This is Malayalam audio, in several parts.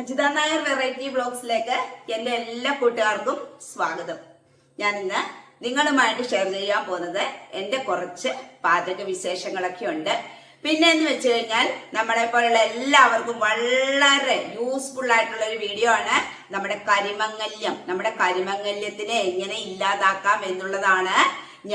അജിത നായർ വെറൈറ്റി ബ്ലോഗ്സിലേക്ക് എന്റെ എല്ലാ കൂട്ടുകാർക്കും സ്വാഗതം. ഞാൻ ഇന്ന് നിങ്ങളുമായിട്ട് ഷെയർ ചെയ്യാൻ പോകുന്നത് എന്റെ കുറച്ച് പാചക വിശേഷങ്ങളൊക്കെ ഉണ്ട്. പിന്നെ എന്ന് വെച്ച് കഴിഞ്ഞാൽ നമ്മളെ പോലുള്ള എല്ലാവർക്കും വളരെ യൂസ്ഫുൾ ആയിട്ടുള്ള ഒരു വീഡിയോ ആണ്. നമ്മുടെ കരിമങ്ങല്യം. നമ്മുടെ കരിമങ്ങല്യത്തിനെ എങ്ങനെ ഇല്ലാതാക്കാം എന്നുള്ളതാണ്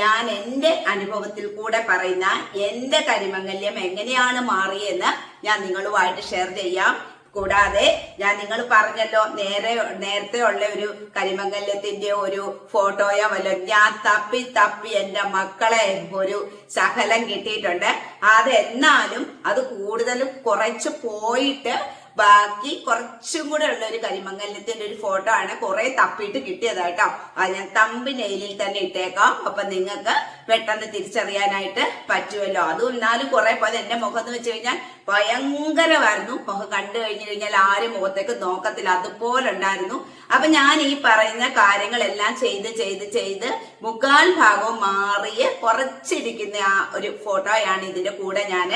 ഞാൻ എന്റെ അനുഭവത്തിൽ കൂടെ പറയുന്ന എന്റെ കരിമംഗല്യം എങ്ങനെയാണ് മാറിയെന്ന് ഞാൻ നിങ്ങളുമായിട്ട് ഷെയർ ചെയ്യാം. കൂടാതെ ഞാൻ നിങ്ങൾ പറഞ്ഞല്ലോ നേരെ നേരത്തെ ഉള്ള ഒരു കരിമംഗല്യത്തിന്റെ ഒരു ഫോട്ടോയോ വല്ല ഞാൻ തപ്പി തപ്പി എന്റെ മക്കളെ ഒരു ശകലം കിട്ടിയിട്ടുണ്ട്. അതെന്നാലും അത് കൂടുതലും കുറച്ച് പോയിട്ട് ബാക്കി കുറച്ചും കൂടെ ഉള്ള ഒരു കരിമംഗലത്തിന്റെ ഒരു ഫോട്ടോ ആണ് കുറെ തപ്പിയിട്ട് കിട്ടിയതാട്ടോ അത് ഞാൻ തമ്പി നെയിലിൽ തന്നെ ഇട്ടേക്കാം. അപ്പൊ നിങ്ങൾക്ക് പെട്ടെന്ന് തിരിച്ചറിയാനായിട്ട് പറ്റുമല്ലോ. അതും എന്നാലും കുറെ പോലെ എന്റെ മുഖം എന്ന് വെച്ച് കഴിഞ്ഞാൽ ഭയങ്കരമായിരുന്നു. മുഖം കണ്ടു കഴിഞ്ഞു കഴിഞ്ഞാൽ ആരും മുഖത്തേക്ക് നോക്കത്തില്ല. അതുപോലെ ഉണ്ടായിരുന്നു. അപ്പൊ ഞാൻ ഈ പറയുന്ന കാര്യങ്ങളെല്ലാം ചെയ്ത് ചെയ്ത് ചെയ്ത് മുക്കാൽ ഭാഗവും മാറിയ കുറച്ചിരിക്കുന്ന ആ ഒരു ഫോട്ടോയാണ് ഇതിന്റെ കൂടെ ഞാൻ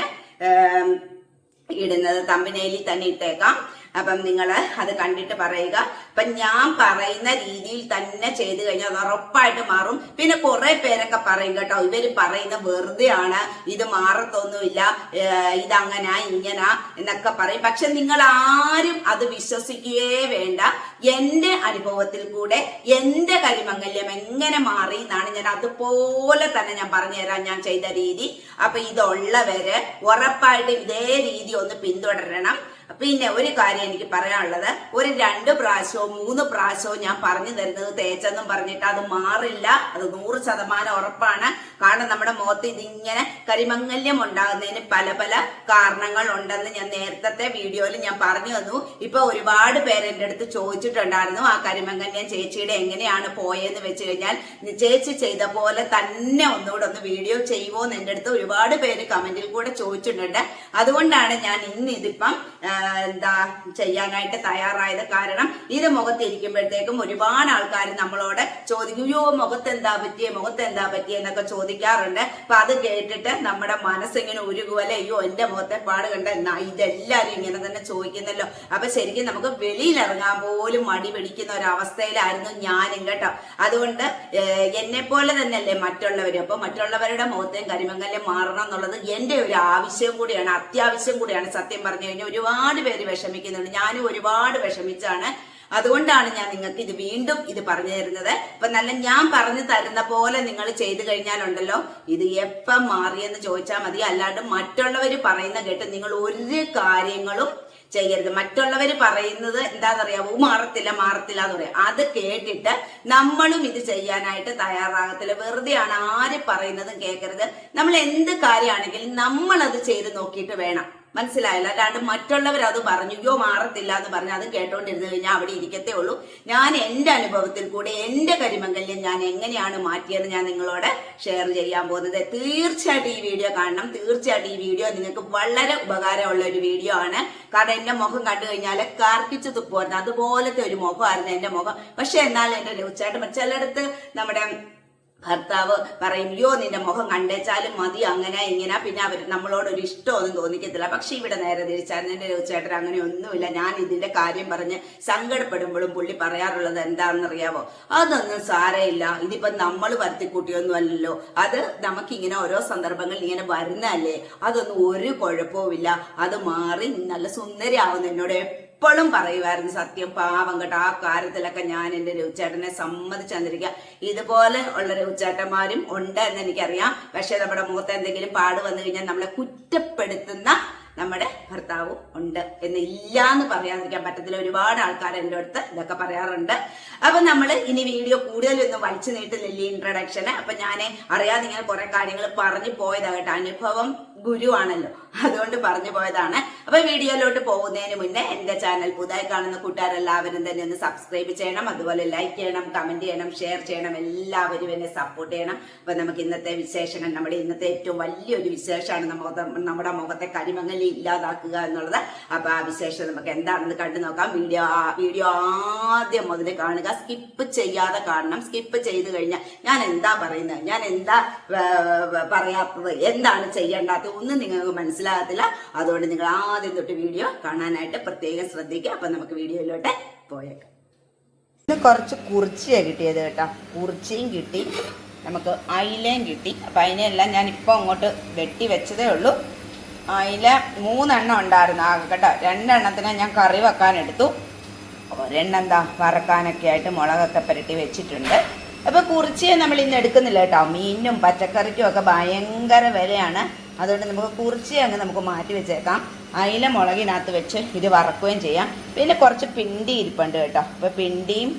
ഇടുന്നത് തമ്പനയിലിൽ തന്നെ ഇട്ടേക്കാം. അപ്പം നിങ്ങൾ അത് കണ്ടിട്ട് പറയുക. അപ്പം ഞാൻ പറയുന്ന രീതിയിൽ തന്നെ ചെയ്തു കഴിഞ്ഞാൽ അത് ഉറപ്പായിട്ട് മാറും. പിന്നെ കുറേ പേരൊക്കെ പറയും കേട്ടോ ഇവർ പറയുന്ന വെറുതെയാണ് ഇത് മാറത്തൊന്നുമില്ല ഇതങ്ങനാ ഇങ്ങനാ എന്നൊക്കെ പറയും. പക്ഷെ നിങ്ങൾ ആരും അത് വിശ്വസിക്കുകയേ വേണ്ട. എന്റെ അനുഭവത്തിൽ കൂടെ എന്റെ കരിമംഗല്യം എങ്ങനെ മാറി എന്നാണ് ഞാൻ അതുപോലെ തന്നെ ഞാൻ പറഞ്ഞുതരാം ഞാൻ ചെയ്ത രീതി. അപ്പൊ ഇതുള്ളവര് ഉറപ്പായിട്ട് ഇതേ രീതി ഒന്ന് പിന്തുടരണം. പിന്നെ ഒരു കാര്യം എനിക്ക് പറയാനുള്ളത്. ഒരു രണ്ട് പ്രാവശ്യവും മൂന്ന് പ്രാവശ്യവും ഞാൻ പറഞ്ഞു തരുന്നത് തേച്ചെന്നും പറഞ്ഞിട്ട് അത് മാറില്ല. അത് നൂറ് ശതമാനം ഉറപ്പാണ്. കാരണം നമ്മുടെ മുഖത്ത് ഇതിങ്ങനെ കരിമംഗല്യം ഉണ്ടാകുന്നതിന് പല പല കാരണങ്ങൾ ഉണ്ടെന്ന് ഞാൻ നേരത്തെ വീഡിയോയിൽ ഞാൻ പറഞ്ഞു തന്നു. ഇപ്പൊ ഒരുപാട് പേര് എന്റെ അടുത്ത് ചോദിച്ചിട്ടുണ്ടായിരുന്നു ആ കരിമംഗല്യം ചേച്ചിയുടെ എങ്ങനെയാണ് പോയെന്ന് വെച്ച് കഴിഞ്ഞാൽ ചേച്ചി ചെയ്ത പോലെ തന്നെ ഒന്നുകൂടെ ഒന്ന് വീഡിയോ ചെയ്യുമോ എന്ന് എന്റെ അടുത്ത് ഒരുപാട് പേര് കമന്റിൽ കൂടെ ചോദിച്ചിട്ടുണ്ട്. അതുകൊണ്ടാണ് ഞാൻ ഇന്ന് ഇതിപ്പം എന്താ ചെയ്യാനായിട്ട് തയ്യാറായത് കാരണം ഇത് മുഖത്തിരിക്കുമ്പോഴത്തേക്കും ഒരുപാട് ആൾക്കാർ നമ്മളോട് ചോദിക്കും അയ്യോ മുഖത്ത് എന്താ പറ്റിയേ? മുഖത്ത് എന്താ പറ്റിയേ? എന്നൊക്കെ ചോദിക്കാറുണ്ട്. അപ്പൊ അത് കേട്ടിട്ട് നമ്മുടെ മനസ്സിങ്ങനെ ഉരുകുവല്ലേ? അയ്യോ എന്റെ മുഖത്തെ പാട് കണ്ട എന്നാ? ഇതെല്ലാരും ഇങ്ങനെ തന്നെ ചോദിക്കുന്നല്ലോ. അപ്പൊ ശരിക്കും നമുക്ക് വെളിയിൽ ഇറങ്ങാൻ പോലും മടി പിടിക്കുന്ന ഒരവസ്ഥയിലായിരുന്നു ഞാനും കേട്ടോ. അതുകൊണ്ട് എന്നെ പോലെ തന്നെയല്ലേ മറ്റുള്ളവര്? അപ്പൊ മറ്റുള്ളവരുടെ മുഖത്തെയും കരിമംഗല്യം മാറണം എന്നുള്ളത് എന്റെ ഒരു ആവശ്യം കൂടിയാണ് അത്യാവശ്യം കൂടിയാണ് സത്യം പറഞ്ഞു കഴിഞ്ഞാൽ. ഒരുപാട് പേര് വിഷമിക്കുന്നുണ്ട്. ഞാനും ഒരുപാട് വിഷമിച്ചാണ്. അതുകൊണ്ടാണ് ഞാൻ നിങ്ങൾക്ക് ഇത് വീണ്ടും ഇത് പറഞ്ഞു തരുന്നത്. അപ്പൊ നല്ല ഞാൻ പറഞ്ഞു തരുന്ന പോലെ നിങ്ങൾ ചെയ്തു കഴിഞ്ഞാലുണ്ടല്ലോ ഇത് എപ്പം മാറിയെന്ന് ചോദിച്ചാൽ മതി. അല്ലാണ്ട് മറ്റുള്ളവർ പറയുന്ന കേട്ട് നിങ്ങൾ ഒരു കാര്യങ്ങളും ചെയ്യരുത്. മറ്റുള്ളവർ പറയുന്നത് എന്താണെന്നറിയാമോ മാറത്തില്ല മാറത്തില്ല എന്ന് പറയാം. അത് കേട്ടിട്ട് നമ്മളും ഇത് ചെയ്യാനായിട്ട് തയ്യാറാകത്തില്ല. വെറുതെയാണ് ആര് പറയുന്നതും കേൾക്കരുത് നമ്മൾ എന്ത് കാര്യമാണെങ്കിലും നമ്മളത് ചെയ്ത് നോക്കിയിട്ട് വേണം. മനസ്സിലായല്ലോ. അല്ലാണ്ട് മറ്റുള്ളവർ അത് പറഞ്ഞു അയ്യോ മാറത്തില്ല എന്ന് പറഞ്ഞ് അത് കേട്ടോണ്ടിരുന്നു കഴിഞ്ഞാൽ അവിടെ ഇരിക്കത്തേ ഉള്ളൂ. ഞാൻ എന്റെ അനുഭവത്തിൽ കൂടെ എന്റെ കരിമംഗല്യം ഞാൻ എങ്ങനെയാണ് മാറ്റിയെന്ന് ഞാൻ നിങ്ങളോട് ഷെയർ ചെയ്യാൻ പോകുന്നത്. തീർച്ചയായിട്ടും ഈ വീഡിയോ കാണണം. തീർച്ചയായിട്ടും ഈ വീഡിയോ നിങ്ങൾക്ക് വളരെ ഉപകാരമുള്ള ഒരു വീഡിയോ ആണ്. കാരണം എന്റെ മുഖം കണ്ടു കഴിഞ്ഞാൽ കാർക്കിച്ച് തുപ്പുമായിരുന്നു അതുപോലത്തെ ഒരു മുഖമായിരുന്നു എന്റെ മുഖം. പക്ഷെ എന്നാൽ എന്റെ ലൂച്ചായിട്ട് ചിലയിടത്ത് നമ്മുടെ ഭർത്താവ് പറയും യോ നിന്റെ മുഖം കണ്ടേച്ചാലും മതി അങ്ങനെ ഇങ്ങനെ. പിന്നെ അവർ നമ്മളോട് ഒരു ഇഷ്ടമൊന്നും തോന്നിക്കത്തില്ല. പക്ഷെ ഇവിടെ നേരെ തിരിച്ചായിരുന്നു എന്റെ ചേട്ടൻ അങ്ങനെ ഒന്നുമില്ല. ഞാൻ ഇതിന്റെ കാര്യം പറഞ്ഞ് സങ്കടപ്പെടുമ്പോഴും പുള്ളി പറയാറുള്ളത് എന്താണെന്നറിയാവോ? അതൊന്നും സാരമില്ല. ഇതിപ്പം നമ്മൾ വരുത്തിക്കൂട്ടിയൊന്നും അത് നമുക്കിങ്ങനെ ഓരോ സന്ദർഭങ്ങളിൽ ഇങ്ങനെ വരുന്നല്ലേ അതൊന്നും ഒരു കുഴപ്പവുമില്ല. അത് മാറി നല്ല സുന്ദരിയാവുന്ന എന്നോട് എപ്പോഴും പറയുമായിരുന്നു സത്യം പാവം കേട്ടോ. ആ കാര്യത്തിലൊക്കെ ഞാൻ എന്റെ രവിച്ചേട്ടനെ സമ്മതിച്ചു തന്നിരിക്കുക ഇതുപോലെ ഉള്ള രവിച്ചേട്ടന്മാരും ഉണ്ട് എന്ന് എനിക്കറിയാം. പക്ഷെ നമ്മുടെ മുഖത്ത് എന്തെങ്കിലും പാട് വന്നു കഴിഞ്ഞാൽ നമ്മളെ കുറ്റപ്പെടുത്തുന്ന നമ്മുടെ ഭർത്താവും ഉണ്ട് എന്ന് ഇല്ല എന്ന് പറയാതിരിക്കാൻ പറ്റത്തില്ല. ഒരുപാട് ആൾക്കാർ എന്റെ അടുത്ത് ഇതൊക്കെ പറയാറുണ്ട്. അപ്പൊ നമ്മൾ ഇനി വീഡിയോ കൂടുതലൊന്നും വലിച്ചു നീട്ടുന്നില്ല ഇൻട്രഡക്ഷന് അപ്പൊ ഞാൻ അറിയാതെ ഇങ്ങനെ കുറെ കാര്യങ്ങൾ പറഞ്ഞു പോയതാകട്ടെ അനുഭവം ഗുരുവാണല്ലോ. അതുകൊണ്ട് പറഞ്ഞു പോയതാണ്. അപ്പൊ വീഡിയോയിലോട്ട് പോകുന്നതിന് മുന്നേ എന്റെ ചാനൽ പുതുതായി കാണുന്ന കൂട്ടുകാരെല്ലാവരും തന്നെ ഒന്ന് സബ്സ്ക്രൈബ് ചെയ്യണം അതുപോലെ ലൈക്ക് ചെയ്യണം കമന്റ് ചെയ്യണം ഷെയർ ചെയ്യണം എല്ലാവരും എന്നെ സപ്പോർട്ട് ചെയ്യണം. അപ്പൊ നമുക്ക് ഇന്നത്തെ വിശേഷങ്ങൾ നമ്മുടെ ഇന്നത്തെ ഏറ്റവും വലിയൊരു വിശേഷമാണ് നമ്മുടെ നമ്മുടെ മുഖത്തെ കരിമങ്ങലി ഇല്ലാതാക്കുക എന്നുള്ളത്. അപ്പൊ ആ വിശേഷം നമുക്ക് എന്താണെന്ന് കണ്ടു നോക്കാം. വീഡിയോ വീഡിയോ ആദ്യം മുതൽ കാണുക. സ്കിപ്പ് ചെയ്യാതെ കാണണം. സ്കിപ്പ് ചെയ്ത് കഴിഞ്ഞാൽ ഞാൻ എന്താ പറയുന്നത് ഞാൻ എന്താ പറയാത്തത്? എന്താണ് ചെയ്യേണ്ടാത്തത്? ഒന്നും നിങ്ങൾക്ക് മനസ്സിലാകത്തില്ല. അതുകൊണ്ട് നിങ്ങൾ ആദ്യം തൊട്ട് വീഡിയോ കാണാനായിട്ട് പ്രത്യേകം ശ്രദ്ധിക്കുക. അപ്പൊ നമുക്ക് വീഡിയോയിലോട്ട് പോയേക്കാം. ഇന്ന് കുറച്ച് കുറിച്ചിയാണ് കിട്ടിയത് കേട്ടോ. കുറിച്ചിയും കിട്ടി. നമുക്ക് അയിലയും കിട്ടി. അപ്പം അതിനെല്ലാം ഞാൻ ഇപ്പോൾ അങ്ങോട്ട് വെട്ടി വെച്ചതേ ഉള്ളൂ. അയില മൂന്നെണ്ണം ഉണ്ടായിരുന്നു ആകെ കേട്ടോ. രണ്ടെണ്ണത്തിനെ ഞാൻ കറി വെക്കാൻ എടുത്തു. ഒരെണ്ണം എന്താ വറക്കാനൊക്കെ ആയിട്ട് മുളകൊക്കെ പുരട്ടി വെച്ചിട്ടുണ്ട്. അപ്പോൾ കുറിച്ചിയെ നമ്മൾ ഇന്ന് എടുക്കുന്നില്ല കേട്ടോ. മീനും പച്ചക്കറിക്കും ഒക്കെ ഭയങ്കര വിലയാണ്. അതുകൊണ്ട് നമുക്ക് കുറിച്ചി അങ്ങ് നമുക്ക് മാറ്റി വെച്ചേക്കാം. അയില മുളകിനകത്ത് വെച്ച് ഇത് വറക്കുകയും ചെയ്യാം. പിന്നെ കുറച്ച് പിണ്ടി ഇരിപ്പുണ്ട് കേട്ടോ. അപ്പോൾ പിണ്ടിയും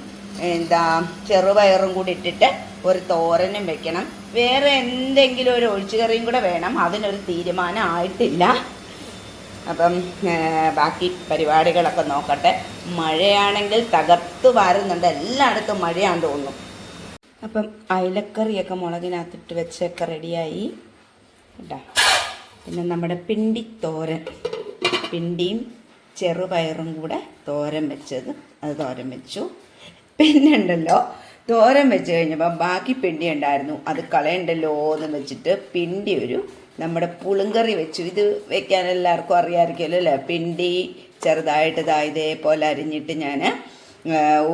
എന്താ ചെറുപയറും കൂടി ഇട്ടിട്ട് ഒരു തോരനും വെക്കണം. വേറെ എന്തെങ്കിലും ഒരു ഒഴിച്ചുകറിയും കൂടെ വേണം. അതിനൊരു തീരുമാനം ആയിട്ടില്ല അപ്പം ബാക്കി പരിപാടികളൊക്കെ നോക്കട്ടെ. മഴയാണെങ്കിൽ തകർത്ത് വാരുന്നുണ്ട്. എല്ലായിടത്തും മഴയാണെന്ന് തോന്നുന്നു. അപ്പം അയലക്കറിയൊക്കെ മുളകിനകത്തിട്ട് വെച്ചൊക്കെ റെഡിയായി കേട്ടോ പിന്നെ നമ്മുടെ പിണ്ടിത്തോരൻ പിണ്ടിയും ചെറുപയറും കൂടെ തോരൻ വെച്ചത്. അത് തോരൻ വെച്ചു. പിന്നെ ഉണ്ടല്ലോ തോരൻ വെച്ച് കഴിഞ്ഞപ്പോൾ ബാക്കി പിണ്ടി ഉണ്ടായിരുന്നു. അത് കളയണ്ടല്ലോ എന്ന് വെച്ചിട്ട് പിണ്ടി ഒരു നമ്മുടെ പുളുങ്കറി വെച്ചു. ഇത് വെക്കാൻ എല്ലാവർക്കും അറിയാമായിരിക്കുമല്ലോ അല്ലേ? പിണ്ടി ചെറുതായിട്ട് ഇതാ ഇതേപോലെ അരിഞ്ഞിട്ട് ഞാൻ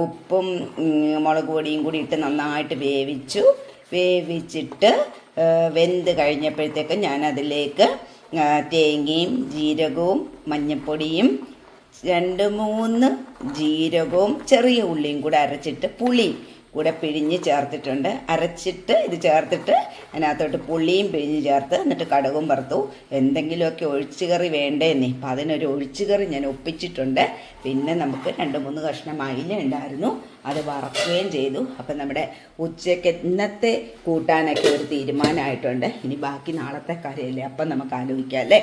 ഉപ്പും മുളക് പൊടിയും കൂടി ഇട്ട് നന്നായിട്ട് വേവിച്ചു. വേവിച്ചിട്ട് വെന്ത് കഴിഞ്ഞപ്പോഴത്തേക്ക് ആ, തേങ്ങയും ജീരകവും മഞ്ഞൾപ്പൊടിയും രണ്ട് മൂന്ന് ജീരകവും ചെറിയ ഉള്ളിയും കൂടെ അരച്ചിട്ട് പുളി കൂടെ പിഴിഞ്ഞ് ചേർത്തിട്ടുണ്ട്. അരച്ചിട്ട് ഇത് ചേർത്തിട്ട് അതിനകത്തോട്ട് പുളിയും പിഴിഞ്ഞ് ചേർത്ത് എന്നിട്ട് കടകും വറുത്തു. എന്തെങ്കിലുമൊക്കെ ഒഴിച്ചുകറി വേണ്ടേന്നേ. അപ്പം അതിനൊരു ഒഴിച്ചുകറി ഞാൻ ഒപ്പിച്ചിട്ടുണ്ട്. പിന്നെ നമുക്ക് രണ്ട് മൂന്ന് കഷ്ണം അയില ഉണ്ടായിരുന്നു. അത് വറക്കുകയും ചെയ്തു. അപ്പം നമ്മുടെ ഉച്ചയ്ക്ക് ഇന്നത്തെ കൂട്ടാനൊക്കെ ഒരു തീരുമാനമായിട്ടുണ്ട്. ഇനി ബാക്കി നാളത്തെ കാര്യമല്ലേ? അപ്പം നമുക്ക് ആലോചിക്കാം അല്ലേ?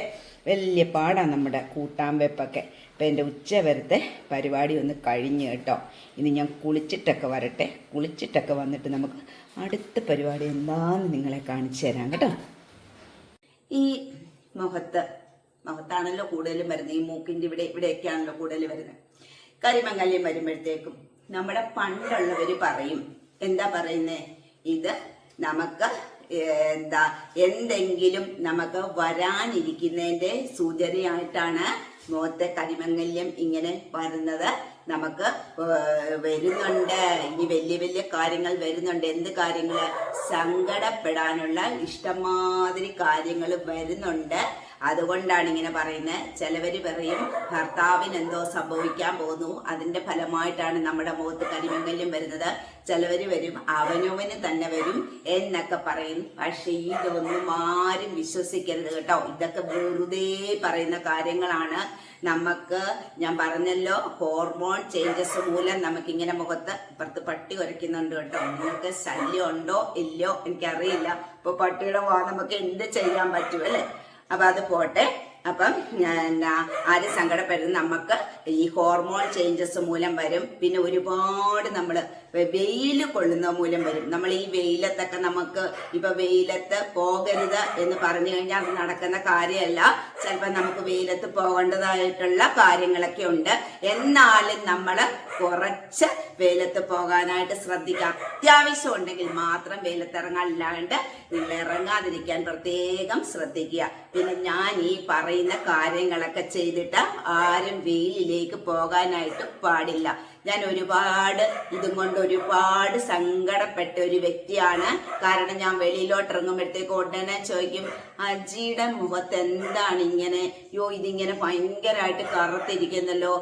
വലിയ പാടാണ് നമ്മുടെ കൂട്ടാൻ വെപ്പൊക്കെ. അപ്പം എന്റെ ഉച്ച വരത്തെ പരിപാടി ഒന്ന് കഴിഞ്ഞ് കേട്ടോ. ഇനി ഞാൻ കുളിച്ചിട്ടൊക്കെ വരട്ടെ. കുളിച്ചിട്ടൊക്കെ വന്നിട്ട് നമുക്ക് അടുത്ത പരിപാടി എന്താണെന്ന് നിങ്ങളെ കാണിച്ചു തരാം കേട്ടോ. ഈ മുഖത്ത് മുഖത്താണല്ലോ കൂടുതലും വരുന്നത്. ഈ മൂക്കിന്റെ ഇവിടെ ഇവിടെയൊക്കെയാണല്ലോ കൂടുതൽ വരുന്നത്. കരിമംഗല്യം വരുമ്പോഴത്തേക്കും നമ്മുടെ പണ്ടുള്ളവർ പറയും. എന്താ പറയുന്നേ? ഇത് നമുക്ക് എന്താ എന്തെങ്കിലും നമുക്ക് വരാനിരിക്കുന്നതിന്റെ സൂചനയായിട്ടാണ് മുഖത്തെ കരിമംഗല്യം ഇങ്ങനെ വരുന്നത്. നമുക്ക് വരുന്നുണ്ട്. ഇനി വലിയ വലിയ കാര്യങ്ങൾ വരുന്നുണ്ട്. എന്ത് കാര്യങ്ങൾ? സങ്കടപ്പെടാനുള്ള ഇഷ്ടമാതിരി കാര്യങ്ങൾ വരുന്നുണ്ട്. അതുകൊണ്ടാണ് ഇങ്ങനെ പറയുന്നത്. ചിലവർ പറയും ഭർത്താവിന് എന്തോ സംഭവിക്കാൻ പോകുന്നു. അതിന്റെ ഫലമായിട്ടാണ് നമ്മുടെ മുഖത്ത് കരിമംഗല്യം വരുന്നത്. ചിലവർ വരും അവനവന് തന്നെ വരും എന്നൊക്കെ പറയും. പക്ഷേ ഇതൊന്നും ആരും വിശ്വസിക്കരുത് കേട്ടോ. ഇതൊക്കെ വെറുതെ പറയുന്ന കാര്യങ്ങളാണ്. നമുക്ക് ഞാൻ പറഞ്ഞല്ലോ ഹോർമോൺ ചേഞ്ചസ് മൂലം നമുക്ക് ഇങ്ങനെ മുഖത്ത് ഇപ്പുറത്ത് പട്ടി ഉരയ്ക്കുന്നുണ്ട് കേട്ടോ. നിങ്ങൾക്ക് ശല്യം ഉണ്ടോ ഇല്ലയോ? എനിക്കറിയില്ല. ഇപ്പൊ പട്ടിയുടെ വാ നമുക്ക് എന്ത് ചെയ്യാൻ പറ്റും അല്ലേ? അപ്പൊ അത് പോട്ടെ. അപ്പം എന്നാ ആരും സങ്കടപ്പെടരുത്. നമുക്ക് ഈ ഹോർമോൺ ചേഞ്ചസ് മൂലം വരും. പിന്നെ ഒരുപാട് നമ്മൾ വെയിൽ കൊള്ളുന്ന മൂലം വരും. നമ്മൾ ഈ വെയിലത്തൊക്കെ നമുക്ക് ഇപ്പൊ വെയിലത്ത് പോകരുത് എന്ന് പറഞ്ഞു കഴിഞ്ഞാൽ അത് നടക്കുന്ന കാര്യമല്ല. ചിലപ്പോൾ നമുക്ക് വെയിലത്ത് പോകേണ്ടതായിട്ടുള്ള കാര്യങ്ങളൊക്കെ ഉണ്ട്. എന്നാലും നമ്മൾ കുറച്ച് വെയിലത്ത് പോകാനായിട്ട് ശ്രദ്ധിക്കുക. അത്യാവശ്യം ഉണ്ടെങ്കിൽ മാത്രം വെയിലത്തിറങ്ങാൻ അല്ലാണ്ട് നിങ്ങൾ ഇറങ്ങാതിരിക്കാൻ പ്രത്യേകം ശ്രദ്ധിക്കുക. പിന്നെ ഞാൻ ഈ പറയുന്ന കാര്യങ്ങളൊക്കെ ചെയ്തിട്ട് ആരും വെയിലിലേക്ക് പോകാനായിട്ട് പാടില്ല. ഞാൻ ഒരുപാട് ഇതും കൊണ്ട് ഒരുപാട് സങ്കടപ്പെട്ട ഒരു വ്യക്തിയാണ്. കാരണം ഞാൻ വെളിയിലോട്ട് ഇറങ്ങുമ്പോഴത്തേക്ക് ഉടനെ ചോദിക്കും അജിയുടെ മുഖത്ത് എന്താണ് ഇങ്ങനെ? യോ ഇതിങ്ങനെ ഭയങ്കരമായിട്ട് കറുത്തിരിക്കുന്നല്ലോ.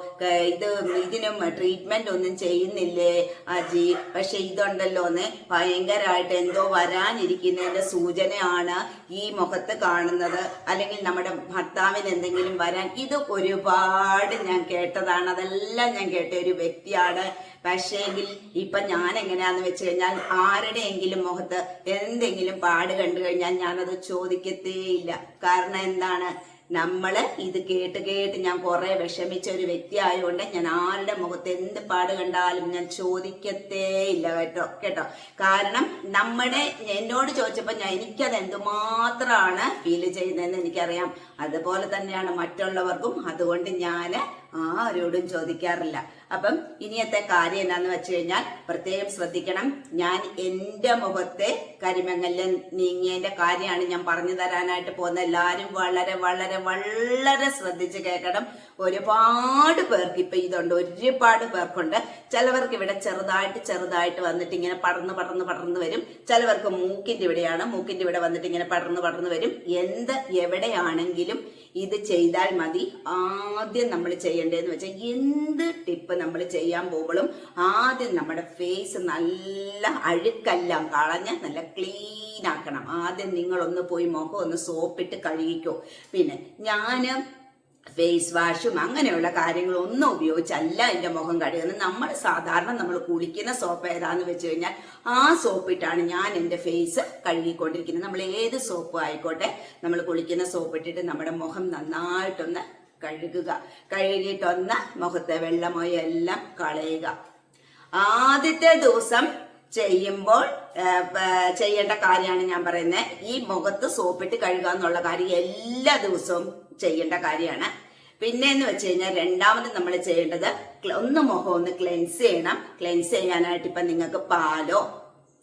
ഇത് ഇതിനും ട്രീറ്റ്മെന്റ് ഒന്നും ചെയ്യുന്നില്ലേ അജി? പക്ഷെ ഇതുണ്ടല്ലോ എന്ന് ഭയങ്കരമായിട്ട് എന്തോ വരാനിരിക്കുന്നതിന്റെ സൂചനയാണ് ഈ മുഖത്ത് കാണുന്നത്. അല്ലെങ്കിൽ നമ്മുടെ ഭർത്താവിന് എന്തെങ്കിലും വരാൻ ഇത് ഒരുപാട് ഞാൻ കേട്ടതാണ്. അതെല്ലാം ഞാൻ കേട്ട ഒരു വ്യക്തിയാണ് പക്ഷേങ്കിൽ ഇപ്പൊ ഞാൻ എങ്ങനെയാന്ന് വെച്ച് കഴിഞ്ഞാൽ ആരുടെയെങ്കിലും മുഖത്ത് എന്തെങ്കിലും പാട് കണ്ടു കഴിഞ്ഞാൽ ഞാനത് ചോദിക്കത്തേയില്ല. കാരണം എന്താണ്? നമ്മൾ ഇത് കേട്ട് കേട്ട് ഞാൻ കുറെ വിഷമിച്ച ഒരു വ്യക്തി ആയതുകൊണ്ട് ഞാൻ ആരുടെ മുഖത്ത് എന്ത് പാട് കണ്ടാലും ഞാൻ ചോദിക്കത്തേ ഇല്ല കേട്ടോ കേട്ടോ. കാരണം നമ്മുടെ എന്നോട് ചോദിച്ചപ്പോൾ ഞാൻ എനിക്കത് എന്തുമാത്രമാണ് ഫീൽ ചെയ്യുന്നതെന്ന് എനിക്കറിയാം. അതുപോലെ തന്നെയാണ് മറ്റുള്ളവർക്കും. അതുകൊണ്ട് ഞാൻ ആരോടും ചോദിക്കാറില്ല. അപ്പം ഇനിയത്തെ കാര്യം എന്നാന്ന് വെച്ച് കഴിഞ്ഞാൽ പ്രത്യേകം ശ്രദ്ധിക്കണം. ഞാൻ എന്റെ മുഖത്തെ കരിമങ്ങല്ല് നീങ്ങിയതിന്റെ കാര്യമാണ് ഞാൻ പറഞ്ഞു തരാനായിട്ട് പോകുന്നത്. എല്ലാവരും വളരെ വളരെ വളരെ ശ്രദ്ധിച്ച് കേൾക്കണം. ഒരുപാട് പേർക്ക് ഇപ്പൊ ഇതുണ്ട്. ഒരുപാട് പേർക്കുണ്ട്. ചിലവർക്ക് ഇവിടെ ചെറുതായിട്ട് ചെറുതായിട്ട് വന്നിട്ട് ഇങ്ങനെ പടർന്ന് പടർന്ന് പടർന്ന് വരും. ചിലവർക്ക് മൂക്കിന്റെ ഇവിടെയാണ്. മൂക്കിന്റെ ഇവിടെ വന്നിട്ട് ഇങ്ങനെ പടർന്ന് പടർന്ന് വരും. എന്ത് എവിടെയാണെങ്കിലും ഇത് ചെയ്താൽ മതി. ആദ്യം നമ്മൾ ചെയ്യേണ്ടതെന്ന് വെച്ചാൽ എന്ത് ടിപ്പ് നമ്മൾ ചെയ്യാൻ പോകുമ്പോഴും ആദ്യം നമ്മുടെ ഫേസ് നല്ല അഴുക്കെല്ലാം കളഞ്ഞ് നല്ല ക്ലീൻ ആക്കണം. ആദ്യം നിങ്ങളൊന്ന് പോയി മുഖം ഒന്ന് സോപ്പിട്ട് കഴുകിക്കോ. പിന്നെ ഞാൻ ഫേസ് വാഷും അങ്ങനെയുള്ള കാര്യങ്ങളൊന്നും ഉപയോഗിച്ചല്ല എന്റെ മുഖം കഴുകുന്നത്. നമ്മൾ സാധാരണ നമ്മൾ കുളിക്കുന്ന സോപ്പ് ഏതാന്ന് വെച്ച് കഴിഞ്ഞാൽ ആ സോപ്പിട്ടാണ് ഞാൻ എന്റെ ഫേസ് കഴുകിക്കൊണ്ടിരിക്കുന്നത്. നമ്മൾ ഏത് സോപ്പ് ആയിക്കോട്ടെ നമ്മൾ കുളിക്കുന്ന സോപ്പ് ഇട്ടിട്ട് നമ്മുടെ മുഖം നന്നായിട്ടൊന്ന് കഴുകുക. കഴുകിയിട്ടൊന്ന് മുഖത്തെ വെള്ളമോ എല്ലാം കളയുക. ആദ്യത്തെ ദിവസം ചെയ്യുമ്പോൾ ചെയ്യേണ്ട കാര്യമാണ് ഞാൻ പറയുന്നത്. ഈ മുഖത്ത് സോപ്പിട്ട് കഴുകുക എന്നുള്ള കാര്യം എല്ലാ ദിവസവും ചെയ്യേണ്ട കാര്യമാണ്. പിന്നെ എന്ന് വെച്ച് കഴിഞ്ഞാൽ രണ്ടാമത് നമ്മൾ ചെയ്യേണ്ടത് ഒന്ന് മുഖം ഒന്ന് ക്ലെൻസ് ചെയ്യണം. ക്ലെൻസ് ചെയ്യാനായിട്ട് ഇപ്പൊ നിങ്ങൾക്ക് പാലോ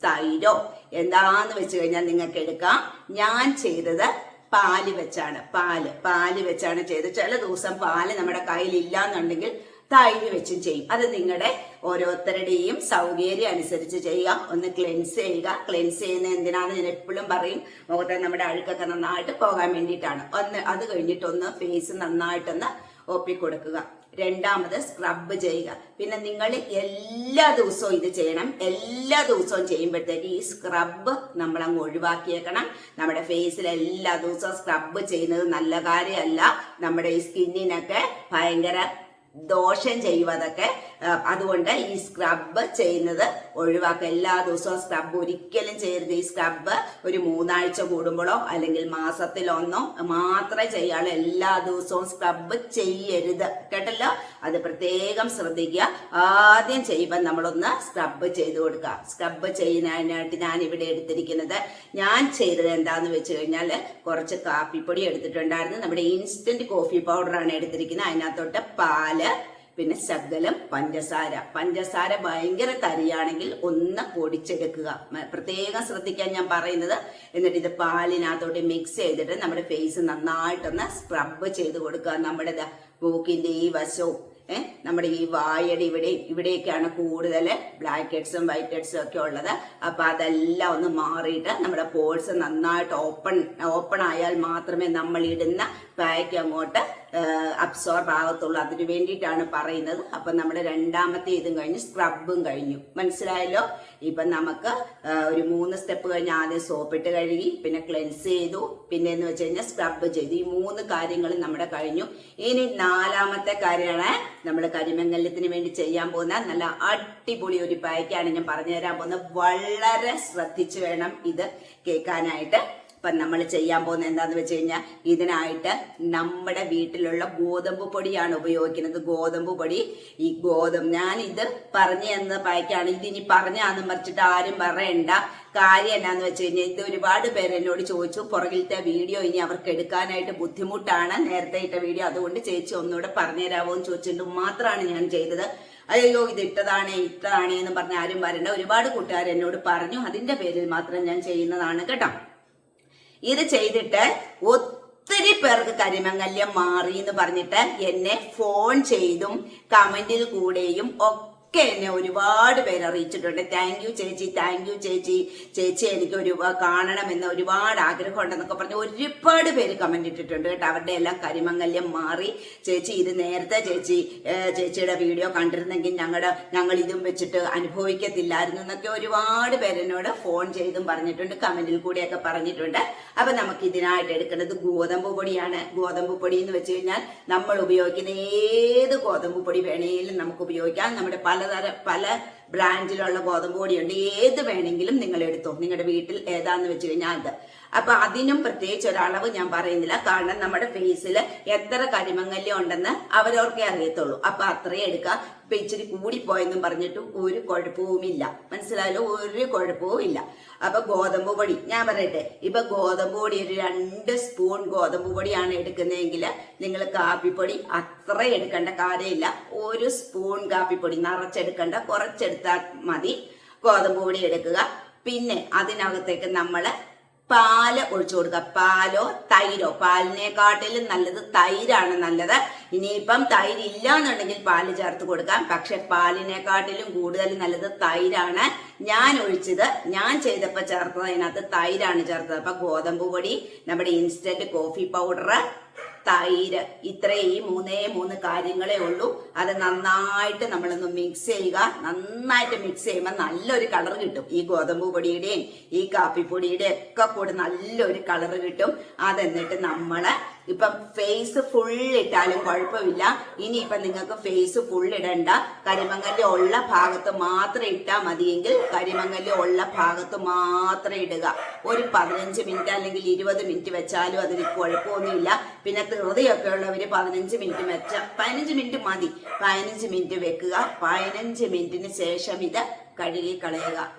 തൈരോ എന്താന്ന് വെച്ച് കഴിഞ്ഞാൽ നിങ്ങൾക്ക് എടുക്കാം. ഞാൻ ചെയ്തത് പാൽ വെച്ചാണ്. പാൽ പാൽ വെച്ചാണ് ചെയ്തത്. ചില ദിവസം പാൽ നമ്മുടെ കയ്യിൽ ഇല്ലാന്നുണ്ടെങ്കിൽ തൈര് വെച്ചും ചെയ്യും. അത് നിങ്ങളുടെ ഓരോരുത്തരുടെയും സൗകര്യം അനുസരിച്ച് ചെയ്യുക. ഒന്ന് ക്ലെൻസ് ചെയ്യുക. ക്ലെൻസ് ചെയ്യുന്ന എന്തിനാന്ന് ഞാൻ എപ്പോഴും പറയും. മുഖത്തെ നമ്മുടെ അഴുക്കൊക്കെ നന്നായിട്ട് പോകാൻ വേണ്ടിയിട്ടാണ്. ഒന്ന് അത് കഴിഞ്ഞിട്ടൊന്ന് ഫേസ് നന്നായിട്ടൊന്ന് ഒപ്പിക്കൊടുക്കുക. രണ്ടാമത് സ്ക്രബ് ചെയ്യുക. പിന്നെ നിങ്ങൾ എല്ലാ ദിവസവും ഇത് ചെയ്യണം. എല്ലാ ദിവസവും ചെയ്യുമ്പോഴത്തേക്ക് ഈ സ്ക്രബ് നമ്മൾ അങ്ങ് ഒഴിവാക്കിയേക്കണം. നമ്മുടെ ഫേസിൽ എല്ലാ ദിവസവും സ്ക്രബ് ചെയ്യുന്നത് നല്ല കാര്യമല്ല. നമ്മുടെ ഈ സ്കിന്നിനൊക്കെ ഭയങ്കര ദോഷം ചെയ്യും അതൊക്കെ. ആ, അതുകൊണ്ട് ഈ സ്ക്രബ് ചെയ്യുന്നത് ഒഴിവാക്കുക. എല്ലാ ദിവസവും സ്ക്രബ് ഒരിക്കലും ചെയ്യരുത്. ഈ സ്ക്രബ് ഒരു മൂന്നാഴ്ച കൂടുമ്പോഴോ അല്ലെങ്കിൽ മാസത്തിലൊന്നോ മാത്രമേ ചെയ്യാളൂ എല്ലാ ദിവസവും സ്ക്രബ് ചെയ്യരുത്. കേട്ടല്ലോ? അത് പ്രത്യേകം ശ്രദ്ധിക്കുക. ആദ്യം ചെയ്യുമ്പോൾ നമ്മളൊന്ന് സ്ക്രബ് ചെയ്ത് കൊടുക്കുക. സ്ക്രബ് ചെയ്യുന്നതിനായിട്ട് ഞാൻ ഇവിടെ എടുത്തിരിക്കുന്നത് ഞാൻ ചെയ്തത് എന്താന്ന് വെച്ച് കഴിഞ്ഞാൽ കുറച്ച് കാപ്പിപ്പൊടി എടുത്തിട്ടുണ്ടായിരുന്നു. നമ്മുടെ ഇൻസ്റ്റന്റ് കോഫി പൗഡറാണ് എടുത്തിരിക്കുന്നത്. അതിനകത്തോട്ട് പാൽ പിന്നെ ശകലം പഞ്ചസാര. പഞ്ചസാര ഭയങ്കര തരിയാണെങ്കിൽ ഒന്ന് പൊടിച്ചെടുക്കുക. പ്രത്യേകം ശ്രദ്ധിക്കാൻ ഞാൻ പറയുന്നത് എന്നിട്ട് ഇത് പാലിനകത്തോട്ട് മിക്സ് ചെയ്തിട്ട് നമ്മുടെ ഫേസ് നന്നായിട്ടൊന്ന് സ്ക്രബ് ചെയ്ത് കൊടുക്കുക. നമ്മുടെ മൂക്കിന്റെ ഈ വശവും. നമ്മുടെ ഈ വായയുടെ ഇവിടെ ഇവിടെയൊക്കെയാണ് കൂടുതൽ ബ്ലാക്ക് ഹെഡ്സും വൈറ്റ് ഹെഡ്സും ഒക്കെ ഉള്ളത്. അപ്പൊ അതെല്ലാം ഒന്ന് മാറിയിട്ട് നമ്മുടെ പോഴ്സ് നന്നായിട്ട് ഓപ്പൺ ഓപ്പൺ ആയാൽ മാത്രമേ നമ്മൾ ഇടുന്ന പാക്ക് അങ്ങോട്ട് അബ്സോർബ് ആകത്തുള്ളൂ. അതിനു വേണ്ടിയിട്ടാണ് പറയുന്നത്. അപ്പൊ നമ്മുടെ രണ്ടാമത്തെ ഇതും കഴിഞ്ഞ് സ്ക്രബും കഴിഞ്ഞു. മനസ്സിലായല്ലോ? ഇപ്പൊ നമുക്ക് ഒരു മൂന്ന് സ്റ്റെപ്പ് കഴിഞ്ഞ് ആദ്യം സോപ്പിട്ട് കഴുകി പിന്നെ ക്ലെൻസ് ചെയ്തു. പിന്നെ എന്ന് വെച്ച് കഴിഞ്ഞാൽ സ്ക്രബ് ചെയ്തു. ഈ മൂന്ന് കാര്യങ്ങൾ നമ്മുടെ കഴിഞ്ഞു. ഇനി നാലാമത്തെ കാര്യമാണ് നമ്മൾ കരിമംഗല്യത്തിന് വേണ്ടി ചെയ്യാൻ പോകുന്ന നല്ല അടിപൊളി ഒരു പായ്ക്കാണ് ഞാൻ പറഞ്ഞു തരാൻ പോകുന്നത്. വളരെ ശ്രദ്ധിച്ചു വേണം ഇത് കേൾക്കാനായിട്ട്. ഇപ്പം നമ്മൾ ചെയ്യാൻ പോകുന്നത് എന്താന്ന് വെച്ച് കഴിഞ്ഞാൽ ഇതിനായിട്ട് നമ്മുടെ വീട്ടിലുള്ള ഗോതമ്പ് പൊടിയാണ് ഉപയോഗിക്കുന്നത്. ഗോതമ്പ് പൊടി. ഈ ഗോതമ്പ് ഞാൻ ഇത് പറഞ്ഞു തന്ന പായ്ക്കാണ്. ഇതിനി പറഞ്ഞാന്ന് മറിച്ചിട്ട് ആരും പറയണ്ട. കാര്യം എന്നാന്ന് വെച്ച് കഴിഞ്ഞാൽ ഇത് ഒരുപാട് പേര് എന്നോട് ചോദിച്ചു. പുറകിലത്തെ വീഡിയോ ഇനി അവർക്ക് എടുക്കാനായിട്ട് ബുദ്ധിമുട്ടാണ്. നേരത്തെ ഇട്ട വീഡിയോ അതുകൊണ്ട് ചേച്ചി ഒന്നുകൂടെ പറഞ്ഞു തരാമോ എന്ന് ചോദിച്ചിട്ട് മാത്രമാണ് ഞാൻ ചെയ്തത്. അയ്യോ ഇത് ഇട്ടതാണ് ഇട്ടതാണ് എന്ന് പറഞ്ഞ് ആരും വരണ്ട. ഒരുപാട് കൂട്ടുകാർ എന്നോട് പറഞ്ഞു. അതിന്റെ പേരിൽ മാത്രം ഞാൻ ചെയ്യുന്നതാണ്. കേട്ടോ? ഇത് ചെയ്തിട്ട് ഒത്തിരി പേർക്ക് കരിമങ്ങല്യം മാറി എന്ന് പറഞ്ഞിട്ട് എന്നെ ഫോൺ ചെയ്തും കമന്റിൽ കൂടെയും ഒക്കെ എന്നെ ഒരുപാട് പേര് അറിയിച്ചിട്ടുണ്ട്. താങ്ക് യു ചേച്ചി താങ്ക് യു ചേച്ചി. ചേച്ചി എനിക്ക് ഒരു കാണണമെന്ന് ഒരുപാട് ആഗ്രഹം ഉണ്ടെന്നൊക്കെ പറഞ്ഞ് ഒരുപാട് പേര് കമന്റ് ഇട്ടിട്ടുണ്ട് കേട്ടോ. അവരുടെ എല്ലാം കരിമംഗല്യം മാറി. ചേച്ചി ഇത് നേരത്തെ ചേച്ചി ചേച്ചിയുടെ വീഡിയോ കണ്ടിരുന്നെങ്കിൽ ഞങ്ങളുടെ ഞങ്ങൾ ഇതും വെച്ചിട്ട് അനുഭവിക്കത്തില്ലായിരുന്നു എന്നൊക്കെ ഒരുപാട് പേരെന്നോട് ഫോൺ ചെയ്തും പറഞ്ഞിട്ടുണ്ട് കമന്റിൽ കൂടെയൊക്കെ പറഞ്ഞിട്ടുണ്ട്. അപ്പൊ നമുക്ക് ഇതിനായിട്ട് എടുക്കേണ്ടത് ഗോതമ്പ് പൊടിയാണ്. ഗോതമ്പ് പൊടി എന്ന് വെച്ച് കഴിഞ്ഞാൽ നമ്മൾ ഉപയോഗിക്കുന്ന ഏത് ഗോതമ്പ് പൊടി വേണേലും നമുക്ക് ഉപയോഗിക്കാം. നമ്മുടെ പലതരം പല ബ്രാൻഡിലുള്ള ഗോതമ്പ് പൊടിയുണ്ട്. ഏത് വേണമെങ്കിലും നിങ്ങൾ എടുത്തോ. നിങ്ങളുടെ വീട്ടിൽ ഏതാന്ന് വെച്ച് കഴിഞ്ഞാൽ അത്. അപ്പൊ അതിനും പ്രത്യേകിച്ച് ഒരളവ് ഞാൻ പറയുന്നില്ല. കാരണം നമ്മുടെ ഫേസിൽ എത്ര കരിമങ്ങല്യം ഉണ്ടെന്ന് അവരവർക്കേ അറിയത്തുള്ളൂ. അപ്പൊ അത്രയും എടുക്കുക ഇപ്പൊ ഇച്ചിരി കൂടിപ്പോയെന്നും പറഞ്ഞിട്ട് ഒരു കുഴപ്പവുമില്ല. മനസ്സിലായാലും ഒരു കുഴപ്പവും ഇല്ല. അപ്പൊ ഗോതമ്പ് പൊടി. ഞാൻ പറയട്ടെ. ഇപ്പൊ ഗോതമ്പ് പൊടി ഒരു രണ്ട് സ്പൂൺ ഗോതമ്പ് പൊടിയാണ് എടുക്കുന്നതെങ്കിൽ നിങ്ങൾ കാപ്പിപ്പൊടി അത്ര എടുക്കേണ്ട കാര്യമില്ല. ഒരു സ്പൂൺ കാപ്പിപ്പൊടി. നിറച്ചെടുക്കേണ്ട. കുറച്ചെടുത്താൽ മതി. ഗോതമ്പ് പൊടി എടുക്കുക. പിന്നെ അതിനകത്തേക്ക് നമ്മൾ പാൽ ഒഴിച്ചു കൊടുക്കുക. പാലോ തൈരോ. പാലിനെക്കാട്ടിലും നല്ലത് തൈരാണ് നല്ലത്. ഇനിയിപ്പം തൈര് ഇല്ല എന്നുണ്ടെങ്കിൽ പാൽ ചേർത്ത് കൊടുക്കാം. പക്ഷെ പാലിനെക്കാട്ടിലും കൂടുതൽ നല്ലത് തൈരാണ്. ഞാൻ ഒഴിച്ചത് ഞാൻ ചെയ്തപ്പോൾ ചേർത്തത് അതിനകത്ത് തൈരാണ് ചേർത്തത്. അപ്പം ഗോതമ്പ് പൊടി നമ്മുടെ ഇൻസ്റ്റന്റ് കോഫി പൗഡർ തൈര്. ഇത്രയും ഈ മൂന്നേ മൂന്ന് കാര്യങ്ങളേ ഉള്ളൂ. അത് നന്നായിട്ട് നമ്മളൊന്ന് മിക്സ് ചെയ്യുക. നന്നായിട്ട് മിക്സ് ചെയ്യുമ്പോൾ നല്ലൊരു കളർ കിട്ടും. ഈ ഗോതമ്പ് പൊടിയുടെയും ഈ കാപ്പിപ്പൊടിയുടെയും ഒക്കെ കൂടെ നല്ലൊരു കളർ കിട്ടും. അതെന്നിട്ട് നമ്മൾ ഇപ്പം ഫേസ് ഫുൾ ഇട്ടാലും കുഴപ്പമില്ല. ഇനിയിപ്പൊ നിങ്ങൾക്ക് ഫേസ് ഫുൾ ഇടണ്ട. കരിമങ്ങൽ ഉള്ള ഭാഗത്ത് മാത്രം ഇട്ടാൽ മതിയെങ്കിൽ കരിമങ്ങൽ ഉള്ള ഭാഗത്ത് മാത്രം ഇടുക. ഒരു പതിനഞ്ച് മിനിറ്റ് അല്ലെങ്കിൽ ഇരുപത് മിനിറ്റ് വെച്ചാലും അതിന് കുഴപ്പമൊന്നുമില്ല. പിന്നെ ധൃതിയൊക്കെ ഉള്ളവർ പതിനഞ്ച് മിനിറ്റ് വെച്ച പതിനഞ്ച് മിനിറ്റ് മതി. പതിനഞ്ച് മിനിറ്റ് വെക്കുക. പതിനഞ്ച് മിനിറ്റിന് ശേഷം ഇത് കഴുകി കളയുക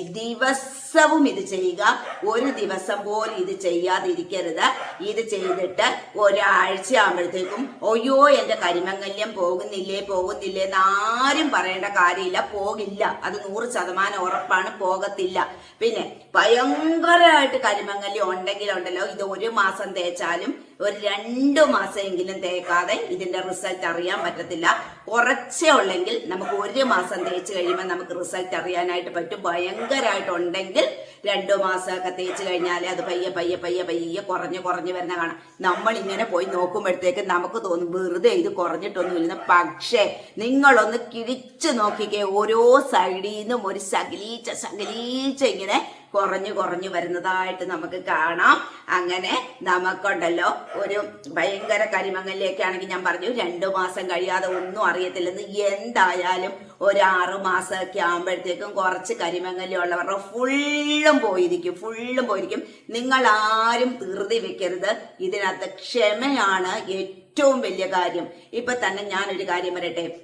ദിവസവും ഇത് ചെയ്യുക. ഒരു ദിവസം പോലും ഇത് ചെയ്യാതിരിക്കരുത്. ഇത് ചെയ്തിട്ട് ഒരാഴ്ച ആകുമ്പോഴത്തേക്കും ഒയ്യോ എന്റെ കരിമങ്ങല്യം പോകുന്നില്ലേ പോകുന്നില്ലേ എന്ന് ആരും പറയേണ്ട കാര്യമില്ല. പോകില്ല. അത് നൂറ് ശതമാനം ഉറപ്പാണ്. പോകത്തില്ല. പിന്നെ ഭയങ്കരമായിട്ട് കരിമങ്ങല്യം ഉണ്ടെങ്കിലുണ്ടല്ലോ. ഇത് ഒരു മാസം തേച്ചാലും ഒരു രണ്ടു മാസമെങ്കിലും തേക്കാതെ ഇതിന്റെ റിസൾട്ട് അറിയാൻ പറ്റത്തില്ല. കുറച്ചേ ഉള്ളെങ്കിൽ നമുക്ക് ഒരു മാസം തേച്ച് കഴിയുമ്പോൾ നമുക്ക് റിസൾട്ട് അറിയാനായിട്ട് പറ്റും. ഭയങ്കരമായിട്ടുണ്ടെങ്കിൽ രണ്ടു മാസമൊക്കെ തേച്ച് കഴിഞ്ഞാൽ അത് പയ്യെ പയ്യെ പയ്യെ പയ്യെ കുറഞ്ഞ് കുറഞ്ഞ് വരുന്ന കാണാം. നമ്മൾ ഇങ്ങനെ പോയി നോക്കുമ്പോഴത്തേക്ക് നമുക്ക് തോന്നും വെറുതെ ഇത് കുറഞ്ഞിട്ടൊന്നുമില്ല. പക്ഷേ നിങ്ങളൊന്ന് കിഴിച്ച് നോക്കിക്കേ. ഓരോ സൈഡിൽ നിന്നും ഒരു ശകലീച്ച ശകലീച്ച ഇങ്ങനെ കുറഞ്ഞു കുറഞ്ഞു വരുന്നതായിട്ട് നമുക്ക് കാണാം. അങ്ങനെ നമുക്കുണ്ടല്ലോ ഒരു ഭയങ്കര കരിമങ്ങലിലേക്ക് ആണെങ്കിൽ ഞാൻ പറഞ്ഞു രണ്ടു മാസം കഴിയാതെ ഒന്നും അറിയത്തില്ലെന്ന് എന്തായാലും ഒരു ആറു മാസമൊക്കെ ആകുമ്പോഴത്തേക്കും കുറച്ച് കരിമങ്ങലുള്ളവരുടെ ഫുള്ളും പോയിരിക്കും ഫുള്ളും പോയിരിക്കും. നിങ്ങൾ ആരും ധൃതി വെക്കരുത്. ഇതിനകത്ത് ക്ഷമയാണ് ഏറ്റവും വലിയ കാര്യം. ഇപ്പൊ തന്നെ ഞാനൊരു കാര്യം പറയട്ടെ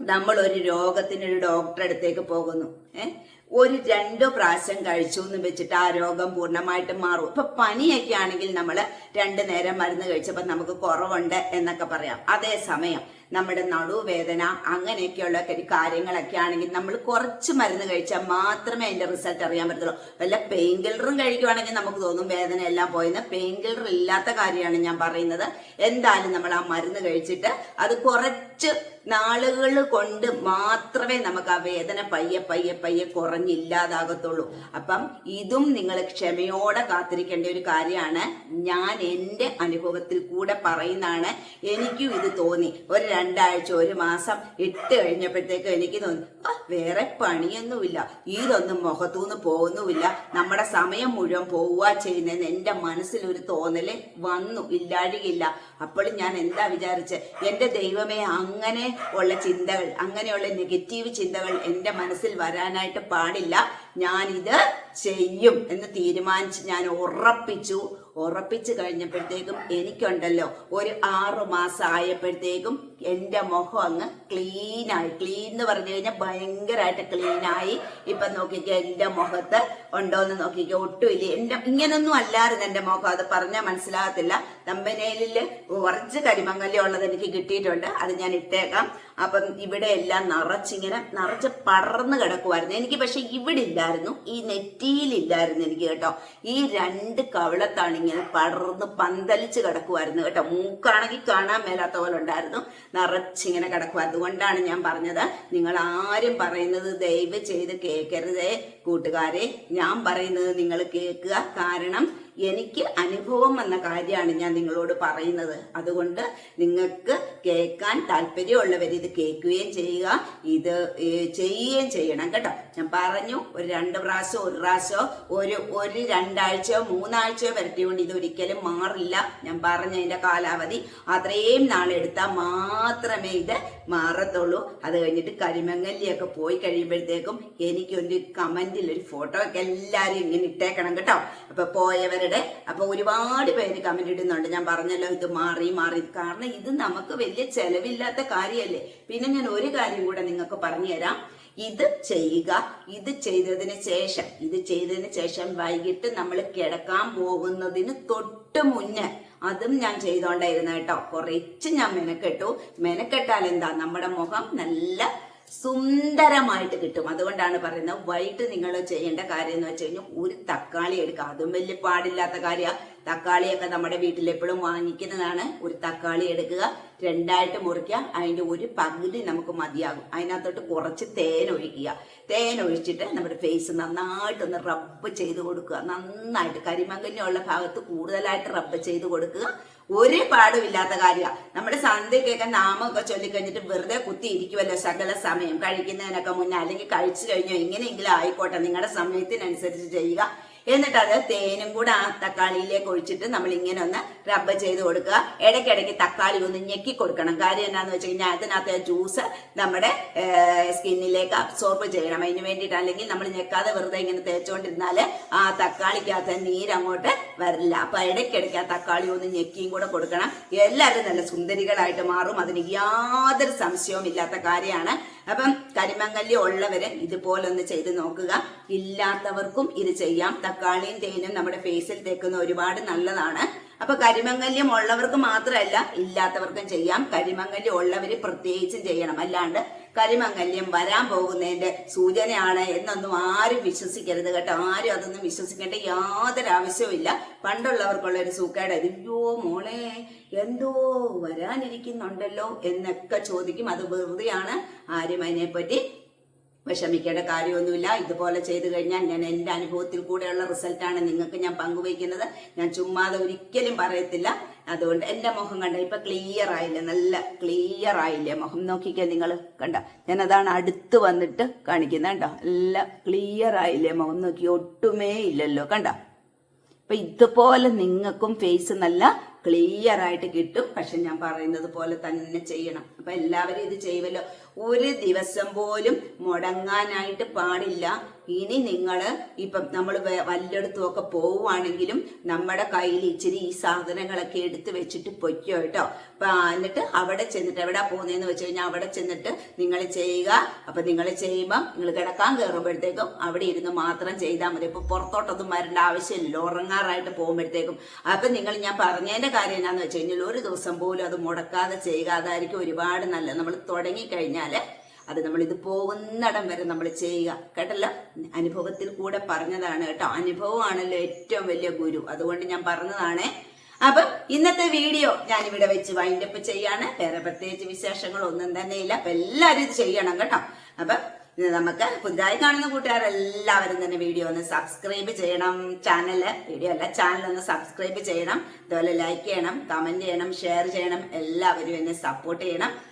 നമ്മൾ ഒരു രോഗത്തിന് ഒരു ഡോക്ടറെ അടുത്തേക്ക് പോകുന്നു. ഏ? ഒരു രണ്ടോ പ്രാവശ്യം കഴിച്ചു എന്ന് വെച്ചിട്ട് ആ രോഗം പൂർണമായിട്ട് മാറും. ഇപ്പൊ പനിയൊക്കെ ആണെങ്കിൽ നമ്മൾ രണ്ടു നേരം മരുന്ന് കഴിച്ചപ്പോൾ നമുക്ക് കുറവുണ്ട് എന്നൊക്കെ പറയാം. അതേസമയം നമ്മുടെ നടുവേദന അങ്ങനെയൊക്കെയുള്ള കാര്യങ്ങളൊക്കെ ആണെങ്കിൽ നമ്മൾ കുറച്ച് മരുന്ന് കഴിച്ചാൽ മാത്രമേ അതിന്റെ റിസൾട്ട് അറിയാൻ പറ്റത്തുള്ളൂ. വല്ല പെയിൻ കില്ലറും കഴിക്കുവാണെങ്കിൽ നമുക്ക് തോന്നും വേദന എല്ലാം പോയെന്ന്. പെയിൻ കില്ലർ ഇല്ലാത്ത കാര്യമാണ് ഞാൻ പറയുന്നത്. എന്തായാലും നമ്മൾ ആ മരുന്ന് കഴിച്ചിട്ട് അത് കുറച്ച് നാളുകൾ കൊണ്ട് മാത്രമേ നമുക്ക് ആ വേദന പയ്യെ പയ്യെ പയ്യെ കുറഞ്ഞില്ലാതാകത്തുള്ളൂ. അപ്പം ഇതും നിങ്ങൾ ക്ഷമയോടെ കാത്തിരിക്കേണ്ട ഒരു കാര്യമാണ്. ഞാൻ എന്റെ അനുഭവത്തിൽ കൂടെ പറയുന്നതാണ്. എനിക്കും ഇത് തോന്നി. ഒരു രണ്ടാഴ്ച ഒരു മാസം ഇട്ട് കഴിഞ്ഞപ്പോഴത്തേക്ക് എനിക്ക് തോന്നി "ആ, വേറെ പണിയൊന്നുമില്ല. ഇതൊന്നും മുഖത്തുനിന്ന് പോകുന്നുമില്ല. നമ്മുടെ സമയം മുഴുവൻ പോവുക ചെയ്യുന്നതെന്ന് എന്റെ മനസ്സിൽ ഒരു തോന്നൽ വന്നു ഇല്ലാഴികയില്ല. അപ്പോഴും ഞാൻ എന്താ വിചാരിച്ചത് എന്റെ ദൈവമേ അങ്ങനെ ഉള്ള ചിന്തകൾ അങ്ങനെയുള്ള നെഗറ്റീവ് ചിന്തകൾ എന്റെ മനസ്സിൽ വരാനായിട്ട് പാടില്ല. ഞാനിത് ചെയ്യും എന്ന് തീരുമാനിച്ച് ഞാൻ ഉറപ്പിച്ചു. ഉറപ്പിച്ചു കഴിഞ്ഞപ്പോഴത്തേക്കും എനിക്കുണ്ടല്ലോ ഒരു ആറു മാസം ആയപ്പോഴത്തേക്കും എന്റെ മുഖം അങ്ങ് ക്ലീനായി ക്ലീൻ എന്ന് പറഞ്ഞു കഴിഞ്ഞാൽ ഭയങ്കരമായിട്ട് ക്ലീനായി ഇപ്പം നോക്കിക്കോ എന്റെ മുഖത്ത് ഉണ്ടോന്ന് നോക്കിക്കോ. ഒട്ടുമില്ല എന്റെ ഇങ്ങനൊന്നും അല്ലായിരുന്നു എന്റെ മുഖം അത് പറഞ്ഞാൽ മനസ്സിലാകത്തില്ല. തമ്പനയിൽ കുറച്ച് കരിമങ്ങല്യം ഉള്ളത് എനിക്ക് കിട്ടിയിട്ടുണ്ട്. അത് ഞാൻ ഇട്ടേക്കാം. അപ്പം ഇവിടെ എല്ലാം നിറച്ചിങ്ങനെ നിറച്ച് പടർന്ന് കിടക്കുമായിരുന്നു എനിക്ക് പക്ഷെ ഇവിടെ ഇല്ലായിരുന്നു. ഈ നെറ്റിയിലില്ലായിരുന്നു എനിക്ക് കേട്ടോ. ഈ രണ്ട് കവിളത്താണ് ഇങ്ങനെ പടർന്ന് പന്തലിച്ച് കിടക്കുമായിരുന്നു കേട്ടോ. മൂക്കാണെങ്കിൽ കാണാൻ മേലാത്ത പോലെ ഉണ്ടായിരുന്നു. നിറച്ചിങ്ങനെ കിടക്കും അതുകൊണ്ടാണ് ഞാൻ പറഞ്ഞത്. നിങ്ങൾ ആരും പറയുന്നത് ദയവ് ചെയ്ത് കേൾക്കരുതേ. കൂട്ടുകാരെ ഞാൻ പറയുന്നത് നിങ്ങൾ കേൾക്കുക. കാരണം എനിക്ക് അനുഭവം എന്ന കാര്യമാണ് ഞാൻ നിങ്ങളോട് പറയുന്നത്. അതുകൊണ്ട് നിങ്ങൾക്ക് കേൾക്കാൻ താല്പര്യമുള്ളവർ ഇത് കേൾക്കുകയും ചെയ്യുക. ഇത് ചെയ്യുകയും ചെയ്യണം കേട്ടോ. ഞാൻ പറഞ്ഞു ഒരു രണ്ട് പ്രാവശ്യം ഒരു പ്രാവശ്യമോ ഒരു ഒരു രണ്ടാഴ്ചയോ മൂന്നാഴ്ചയോ വരട്ടിക്കൊണ്ട് ഇത് ഒരിക്കലും മാറില്ല. ഞാൻ പറഞ്ഞതിന്റെ കാലാവധി അത്രയും നാളെടുത്താൽ മാത്രമേ ഇത് മാറത്തുള്ളൂ. അത് കഴിഞ്ഞിട്ട് കരിമങ്ങല്ലിയൊക്കെ പോയി കഴിയുമ്പോഴത്തേക്കും എനിക്കൊരു കമന്റിൽ ഒരു ഫോട്ടോ ഒക്കെ എല്ലാവരും ഇങ്ങനെ ഇട്ടേക്കണം കേട്ടോ. അപ്പൊ പോയവരുടെ അപ്പൊ ഒരുപാട് പേര് കമന്റ് ഇടുന്നുണ്ട്. ഞാൻ പറഞ്ഞല്ലോ ഇത് മാറി മാറി. കാരണം ഇത് നമുക്ക് വലിയ ചെലവില്ലാത്ത കാര്യമല്ലേ പിന്നെ ഞാൻ ഒരു കാര്യം കൂടെ നിങ്ങൾക്ക് പറഞ്ഞു തരാം ഇത് ചെയ്യുക ഇത് ചെയ്തതിന് ശേഷം ഇത് ചെയ്തതിന് ശേഷം വൈകിട്ട് നമ്മൾ കിടക്കാൻ പോകുന്നതിന് തൊട്ട് മുന്നേ അതും ഞാൻ ചെയ്തോണ്ടായിരുന്നു കേട്ടോ. കുറച്ച് ഞാൻ മെനക്കെട്ടു. മെനക്കെട്ടാൽ എന്താ? നമ്മുടെ മുഖം നല്ല സുന്ദരമായിട്ട് കിട്ടും. അതുകൊണ്ടാണ് പറയുന്നത് വൈകിട്ട് നിങ്ങൾ ചെയ്യേണ്ട കാര്യം എന്ന് വെച്ച് കഴിഞ്ഞാൽ ഒരു തക്കാളി എടുക്കുക. അതും വലിയ പാടില്ലാത്ത കാര്യമാണ് തക്കാളിയൊക്കെ നമ്മുടെ വീട്ടിൽ എപ്പോഴും വാങ്ങിക്കുന്നതാണ്. ഒരു തക്കാളി എടുക്കുക രണ്ടായിട്ട് മുറിക്കുക. അതിന്റെ ഒരു പകുതി നമുക്ക് മതിയാകും. അതിനകത്തോട്ട് കുറച്ച് തേൻ ഒഴിക്കുക. തേൻ ഒഴിച്ചിട്ട് നമ്മുടെ ഫേസ് നന്നായിട്ടൊന്ന് റബ്ബ് ചെയ്ത് കൊടുക്കുക. നന്നായിട്ട് കരിമങ്കന്യുള്ള ഭാഗത്ത് കൂടുതലായിട്ട് റബ്ബ് ചെയ്ത് കൊടുക്കുക. ഒരു പാടുമില്ലാത്ത കാര്യമാണ് നമ്മുടെ സന്ധ്യക്കൊക്കെ നാമൊക്കെ ചൊല്ലിക്കഴിഞ്ഞിട്ട് വെറുതെ കുത്തി ഇരിക്കുമല്ലോ സകല സമയം. കഴിക്കുന്നതിനൊക്കെ മുന്നേ അല്ലെങ്കിൽ കഴിച്ചു കഴിഞ്ഞോ എങ്ങനെയെങ്കിലും ആയിക്കോട്ടെ. നിങ്ങളുടെ സമയത്തിനനുസരിച്ച് ചെയ്യുക. എന്നിട്ട് അത് തേനും കൂടെ ആ തക്കാളിയിലേക്ക് ഒഴിച്ചിട്ട് നമ്മൾ ഇങ്ങനെ ഒന്ന് റബ്ബ് ചെയ്ത് കൊടുക്കുക. ഇടയ്ക്കിടയ്ക്ക് തക്കാളി ഒന്ന് ഞെക്കി കൊടുക്കണം. കാര്യം എന്താന്ന് വെച്ച് കഴിഞ്ഞാൽ അതിനകത്ത് ജ്യൂസ് നമ്മുടെ സ്കിന്നിലേക്ക് അബ്സോർബ് ചെയ്യണം. അതിന് വേണ്ടിയിട്ട് അല്ലെങ്കിൽ നമ്മൾ ഞെക്കാതെ വെറുതെ ഇങ്ങനെ തേച്ചുകൊണ്ടിരുന്നാൽ ആ തക്കാളിക്കകത്ത് നീരങ്ങോട്ട് വരില്ല. അപ്പൊ ഇടയ്ക്കിടയ്ക്ക് ആ തക്കാളി ഒന്ന് ഞെക്കിയും കൂടെ കൊടുക്കണം. എല്ലാവരും നല്ല സുന്ദരികളായിട്ട് മാറും. അതിന് യാതൊരു സംശയവും ഇല്ലാത്ത കാര്യമാണ് അപ്പം കരിമങ്കല്ലി ഉള്ളവരെ ഇതുപോലെ ഒന്ന് ചെയ്ത് നോക്കുക. ഇല്ലാത്തവർക്കും ഇത് ചെയ്യാം. തക്കാളിയും തേനും നമ്മുടെ ഫേസിൽ തേക്കുന്ന ഒരുപാട് നല്ലതാണ്. അപ്പൊ കരിമങ്കല്യം ഉള്ളവർക്ക് മാത്രമല്ല ഇല്ലാത്തവർക്കും ചെയ്യാം. കരിമങ്കല്യം ഉള്ളവര് പ്രത്യേകിച്ചും ചെയ്യണം. അല്ലാണ്ട് കരിമംഗല്യം വരാൻ പോകുന്നതിന്റെ സൂചനയാണ് എന്നൊന്നും ആരും വിശ്വസിക്കരുത് കേട്ടോ. ആരും അതൊന്നും വിശ്വസിക്കേണ്ട യാതൊരു ആവശ്യവും ഇല്ല പണ്ടുള്ളവർക്കുള്ള ഒരു സൂക്കേട് അയ്യോ മോളെ എന്തോ വരാനിരിക്കുന്നുണ്ടല്ലോ എന്നൊക്കെ ചോദിക്കും. അത് വെറുതെയാണ് ആരും അതിനെപ്പറ്റി വിഷമിക്കേണ്ട കാര്യമൊന്നുമില്ല. ഇതുപോലെ ചെയ്തു കഴിഞ്ഞാൽ ഞാൻ എന്റെ അനുഭവത്തിൽ കൂടെയുള്ള റിസൾട്ടാണ് നിങ്ങൾക്ക് ഞാൻ പങ്കുവയ്ക്കുന്നത്. ഞാൻ ചുമ്മാതെ ഒരിക്കലും പറയത്തില്ല. അതുകൊണ്ട് എന്റെ മുഖം കണ്ട ഇപ്പൊ ക്ലിയർ ആയില്ല? നല്ല ക്ലിയർ ആയില്ലേ മുഖം? നോക്കിക്കാൻ നിങ്ങൾ കണ്ട? ഞാൻ അതാണ് അടുത്ത് വന്നിട്ട് കാണിക്കുന്നത് കണ്ടോ? എല്ലാം ക്ലിയർ ആയില്ലേ മുഖം? നോക്കി ഒട്ടുമേ ഇല്ലല്ലോ കണ്ട? അപ്പൊ ഇതുപോലെ നിങ്ങൾക്കും ഫേസ് നല്ല ക്ലിയർ ആയിട്ട് കിട്ടും. പക്ഷെ ഞാൻ പറയുന്നത് പോലെ തന്നെ ചെയ്യണം. അപ്പൊ എല്ലാവരും ഇത് ചെയ്യുമല്ലോ. ഒരു ദിവസം പോലും മുടങ്ങാനായിട്ട് പാടില്ല. ഇനി നിങ്ങൾ ഇപ്പം നമ്മൾ വല്ലയിടത്തും ഒക്കെ പോവുകയാണെങ്കിലും നമ്മുടെ കയ്യിൽ ഇച്ചിരി ഈ സാധനങ്ങളൊക്കെ എടുത്ത് വെച്ചിട്ട് പൊയ്ക്കോ കേട്ടോ. അപ്പൊ എന്നിട്ട് അവിടെ ചെന്നിട്ട് എവിടെ പോകുന്നതെന്ന് വെച്ച് കഴിഞ്ഞാൽ അവിടെ ചെന്നിട്ട് നിങ്ങൾ ചെയ്യുക. അപ്പൊ നിങ്ങൾ ചെയ്യുമ്പോൾ നിങ്ങൾ കിടക്കാൻ കയറുമ്പോഴത്തേക്കും അവിടെ ഇരുന്ന് മാത്രം ചെയ്താൽ മതി. ഇപ്പൊ പുറത്തോട്ടൊന്നും വരേണ്ട ആവശ്യമില്ലല്ലോ. ഉറങ്ങാറായിട്ട് പോകുമ്പോഴത്തേക്കും. അപ്പൊ നിങ്ങൾ ഞാൻ പറഞ്ഞതിന്റെ കാര്യം എന്നാന്ന് വെച്ച് കഴിഞ്ഞാൽ ഒരു ദിവസം പോലും അത് മുടക്കാതെ ചെയ്യുക അതായിരിക്കും ഒരുപാട് നല്ലത്. നമ്മൾ തുടങ്ങിക്കഴിഞ്ഞാൽ അത് നമ്മൾ ഇത് പോകുന്നിടം വരെ നമ്മൾ ചെയ്യുക. കേട്ടല്ലോ? അനുഭവത്തിൽ കൂടെ പറഞ്ഞതാണ് കേട്ടോ. അനുഭവമാണല്ലോ ഏറ്റവും വലിയ ഗുരു. അതുകൊണ്ട് ഞാൻ പറഞ്ഞതാണേ. അപ്പം ഇന്നത്തെ വീഡിയോ ഞാനിവിടെ വെച്ച് വൈൻഡപ്പ് ചെയ്യാണ്. വേറെ പ്രത്യേകിച്ച് വിശേഷങ്ങളൊന്നും തന്നെ ഇല്ല. അപ്പൊ എല്ലാവരും ഇത് ചെയ്യണം കേട്ടോ. അപ്പം നമുക്ക് പുതുതായി കാണുന്ന കൂട്ടുകാരെല്ലാവരും തന്നെ വീഡിയോ ഒന്ന് സബ്സ്ക്രൈബ് ചെയ്യണം ചാനൽ വീഡിയോ അല്ല ചാനൽ ഒന്ന് സബ്സ്ക്രൈബ് ചെയ്യണം. അതുപോലെ ലൈക്ക് ചെയ്യണം കമന്റ് ചെയ്യണം ഷെയർ ചെയ്യണം. എല്ലാവരും എന്നെ സപ്പോർട്ട് ചെയ്യണം.